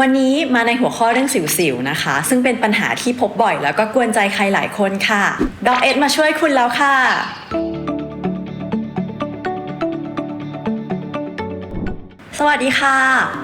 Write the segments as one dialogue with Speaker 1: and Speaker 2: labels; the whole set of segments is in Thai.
Speaker 1: วันนี้มาในหัวข้อเรื่องสิวๆนะคะ ซึ่งเป็นปัญหาที่พบบ่อยแล้วก็กวนใจใครหลายคนค่ะ ดอกเอ็ดมาช่วยคุณแล้วค่ะ สวัสดีค่ะ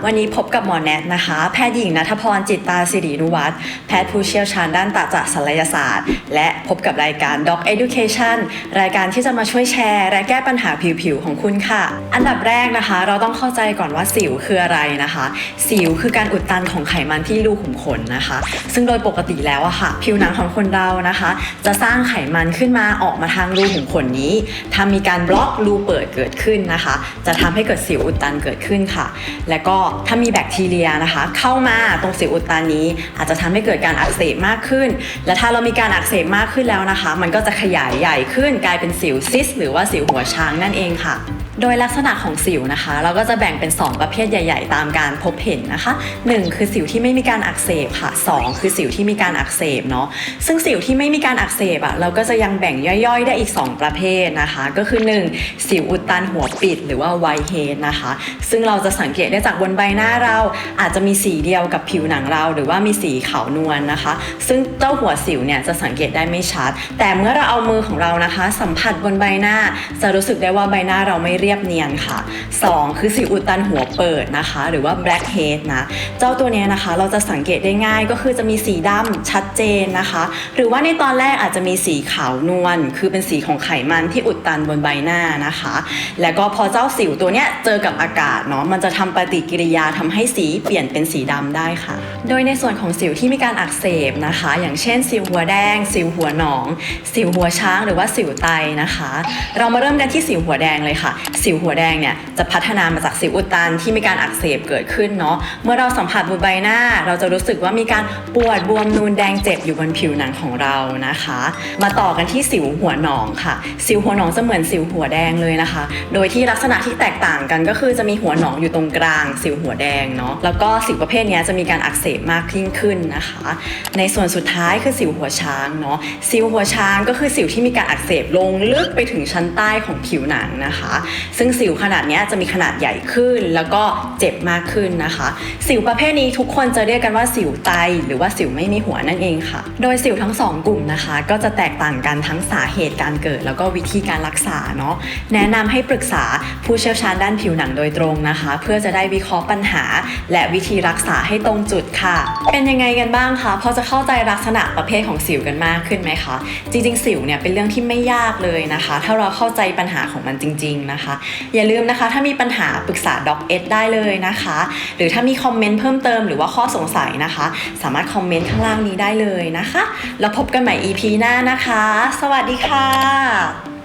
Speaker 1: วันนี้พบกับหมอแนทนะคะ แพทย์หญิงนัทพรจิตตาสิรินุวัฒน์แพทย์ผู้เชี่ยวชาญด้านตาจักศัลยศาสตร์ และพบกับรายการ Doc Education รายการที่จะมาช่วยแชร์ และแก้ปัญหาผิวๆของคุณค่ะ อันดับแรกนะคะ เราต้องเข้าใจก่อนว่าสิวคืออะไรนะคะ สิวคือการอุดตันของไขมันที่รูขุมขนนะคะ ซึ่งโดยปกติแล้วอะค่ะ ผิวหนังของคนเรานะคะ จะสร้างไขมันขึ้นมาออกมาทางรูขุมขนนี้ถ้ามีการบล็อกรูเปิดเกิดขึ้นนะคะ จะทำให้เกิดสิวอุดตันเกิดขึ้นค่ะ และก็ถ้ามีแบคทีเรียนะคะ เข้ามาตรงสิวอุดตันนี้ อาจจะทำให้เกิดการอักเสบมากขึ้น และถ้าเรามีการอักเสบมากขึ้นแล้วนะคะ มันก็จะขยายใหญ่ขึ้นกลายเป็นสิวซิสหรือว่าสิวหัวช้างนั่นเองค่ะ โดยลักษณะของสิวนะคะ เราก็จะแบ่งเป็น 2 ประเภทใหญ่ ๆ ตามการพบเห็นนะคะ 1 คือสิวที่ไม่มีการอักเสบค่ะ 2 คือสิวที่มีการอักเสบเนาะซึ่งสิวที่ไม่มีการอักเสบอะเราก็จะยังแบ่งย่อยๆ ได้อีก 2 ประเภทนะคะ ก็คือ 1 สิวอุดตันหัวปิดหรือว่าไวเฮดนะคะ ซึ่งเราจะสังเกตได้จากบนใบหน้าเราอาจจะมีสีเดียวกับผิวหนังเรา หรือว่ามีสีขาวนวลนะคะ ซึ่งเจ้าหัวสิวเนี่ยจะสังเกตได้ไม่ชัด แต่เมื่อเราเอามือของเรานะคะ สัมผัสบนใบหน้าจะรู้สึกได้ว่าใบหน้าเราไม่เรียบเนียนค่ะ 2 คือสิวอุดตันหัวเปิดนะคะ หรือว่า blackhead นะ เจ้าตัวเนี้ยนะคะเราจะสังเกตได้ง่ายก็คือจะมีสีดำชัดเจนนะคะ หรือว่าในตอนแรกอาจจะมีสีขาวนวลคือเป็นสีของไขมันที่อุดตันบนใบหน้านะคะ แล้วก็พอเจ้าสิวตัวเนี้ยเจอกับอากาศเนาะมันจะทำปฏิกิริยาทำให้สีเปลี่ยนเป็นสีดำได้ค่ะ โดยในส่วนของสิวที่มีการอักเสบนะคะ อย่างเช่น สิวหัวแดง สิวหัวหนอง สิวหัวช้างหรือว่าสิวไตนะคะ เรามาเริ่มกันที่สิวหัวแดงเลยค่ะสิวหัวแดงเนี่ยจะพัฒนามาจากสิวอุดตันที่มีการอักเสบเกิดขึ้นเนาะเมื่อเราสัมผัสบนใบหน้า เราจะรู้สึกว่ามีการปวดบวมนูนแดงเจ็บอยู่บนผิวหนังของเรานะคะ มาต่อกันที่สิวหัวหนองค่ะ สิวหัวหนองจะเหมือนสิวหัวแดงเลยนะคะ โดยที่ลักษณะที่แตกต่างกันก็คือจะมีหัวหนองอยู่ตรงกลาง สิวหัวแดงเนาะแล้วก็สิวประเภทนี้จะมีการอักเสบมากยิ่งขึ้นนะคะ ในส่วนสุดท้ายคือสิวหัวช้างเนาะสิวหัวช้างก็คือสิวที่มีการอักเสบลงลึกไปถึงชั้นใต้ของผิวหนังนะคะซึ่งสิวขนาดนี้จะมีขนาดใหญ่ขึ้นแล้วก็เจ็บมากขึ้นนะคะ สิวประเภทนี้ทุกคนจะเรียกกันว่าสิวไต หรือว่าสิวไม่มีหัวนั่นเองค่ะ โดยสิวทั้งสองกลุ่มนะคะ ก็จะแตกต่างกันทั้งสาเหตุการเกิด แล้วก็วิธีการรักษาเนาะแนะนำให้ปรึกษาผู้เชี่ยวชาญด้านผิวหนังโดยตรงนะคะ เพื่อจะได้วิเคราะห์ปัญหา และวิธีรักษาให้ตรงจุดค่ะ เป็นยังไงกันบ้างคะพอจะเข้าใจลักษณะประเภทของสิวกันมากขึ้นไหมคะจริงๆ สิวเนี่ยเป็นเรื่องที่ไม่ยากเลยนะคะ ถ้าเราเข้าใจปัญหาของมันจริง ๆนะคะอย่าลืมนะคะ ถ้ามีปัญหาปรึกษาด็อกเอได้เลยนะคะ หรือถ้ามีคอมเมนต์เพิ่มเติมหรือว่าข้อสงสัยนะคะ สามารถคอมเมนต์ข้างล่างนี้ได้เลยนะคะ แล้วพบกันใหม่ EP หน้านะคะ สวัสดีค่ะ